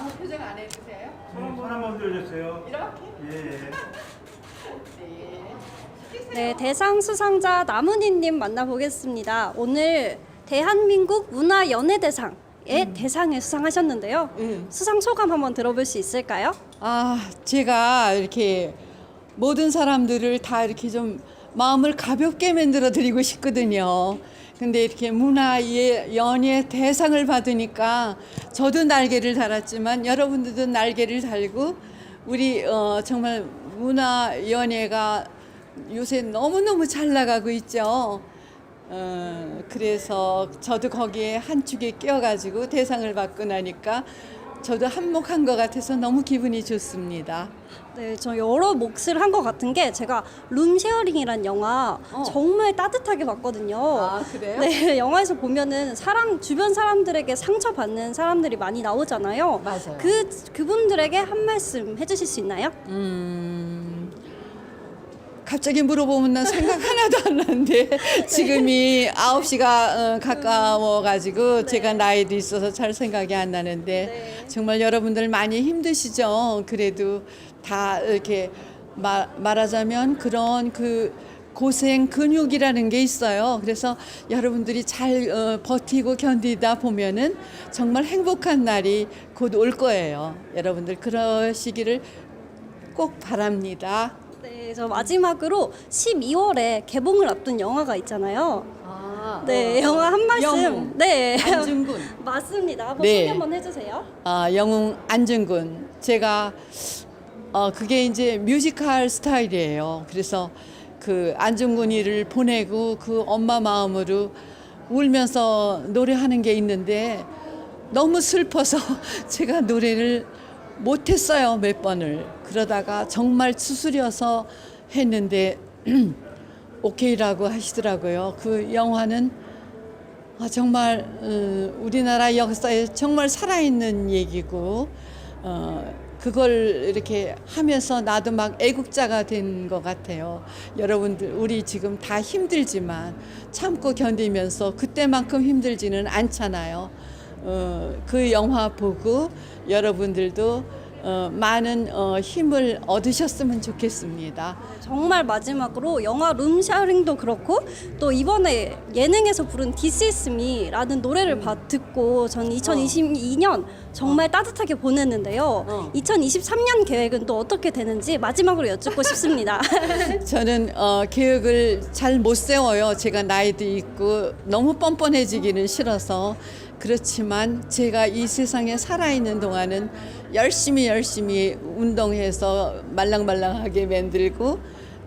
아무 표정 안 해주세요. 손 한번 들어주세요. 이렇게? 예. 네. 시키세요. 네, 대상 수상자 나문희님 만나보겠습니다. 오늘 대한민국 문화연예대상의 대상을 수상하셨는데요. 예. 수상 소감 한번 들어볼 수 있을까요? 아, 제가 이렇게 모든 사람들을 다 이렇게 좀 마음을 가볍게 만들어 드리고 싶거든요. 근데 이렇게 문화 예- 연예 대상을 받으니까 저도 날개를 달았지만 여러분들도 날개를 달고 우리 어, 정말 문화 연예가 요새 너무너무 잘 나가고 있죠. 어, 그래서 저도 거기에 한 축에 끼어가지고 대상을 받고 나니까 저도 한몫한 것 같아서 너무 기분이 좋습니다. 네, 저 여러 몫을 한 것 같은 게 제가 룸쉐어링이란 영화 어. 정말 따뜻하게 봤거든요. 아, 그래요? 네, 영화에서 보면은 사랑 주변 사람들에게 상처 받는 사람들이 많이 나오잖아요. 맞아요. 그 그분들에게 한 말씀 해주실 수 있나요? 음, 갑자기 물어보면 난 생각 하나도 안 나는데 지금이 아홉 시가 어, 가까워가지고 제가 나이도 있어서 잘 생각이 안 나는데 네. 정말 여러분들 많이 힘드시죠. 그래도 다 이렇게 마, 말하자면 그런 그 고생 근육이라는 게 있어요. 그래서 여러분들이 잘 어, 버티고 견디다 보면은 정말 행복한 날이 곧 올 거예요. 여러분들 그러시기를 꼭 바랍니다. 네, 저 마지막으로 12월에 개봉을 앞둔 영화가 있잖아요. 아, 네, 영화 한 말씀. 영웅. 네, 안중근. 맞습니다. 한번 네. 소개 한번 해주세요. 아, 영웅 안중근. 제가 어 그게 이제 뮤지컬 스타일이에요. 그래서 그 안중근이를 보내고 그 엄마 마음으로 울면서 노래하는 게 있는데 너무 슬퍼서 제가 노래를 못했어요 몇 번을 그러다가 정말 추스려서 했는데 오케이라고 하시더라고요 그 영화는 아, 정말 어, 우리나라 역사에 정말 살아있는 얘기고 어, 그걸 이렇게 하면서 나도 막 애국자가 된 것 같아요. 여러분들 우리 지금 다 힘들지만 참고 견디면서 그때만큼 힘들지는 않잖아요. 어, 그 영화 보고 여러분들도 어, 많은 어, 힘을 얻으셨으면 좋겠습니다. 정말 마지막으로 영화 룸샤링도 그렇고 또 이번에 예능에서 부른 This Is Me라는 노래를 음. 봐, 듣고 전 2022년 정말 따뜻하게 보냈는데요. 어. 2023년 계획은 또 어떻게 되는지 마지막으로 여쭙고 싶습니다. 저는 어, 계획을 잘 못 세워요. 제가 나이도 있고 너무 뻔뻔해지기는 싫어서 그렇지만 제가 이 세상에 살아있는 동안은 열심히 열심히 운동해서 말랑말랑하게 만들고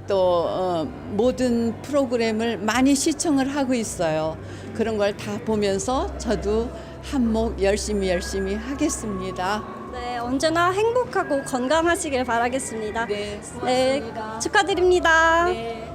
또 어, 모든 프로그램을 많이 시청을 하고 있어요. 그런 걸 다 보면서 저도 한몫 열심히 열심히 하겠습니다. 네, 언제나 행복하고 건강하시길 바라겠습니다. 네, 네, 고맙습니다. 축하드립니다. 네.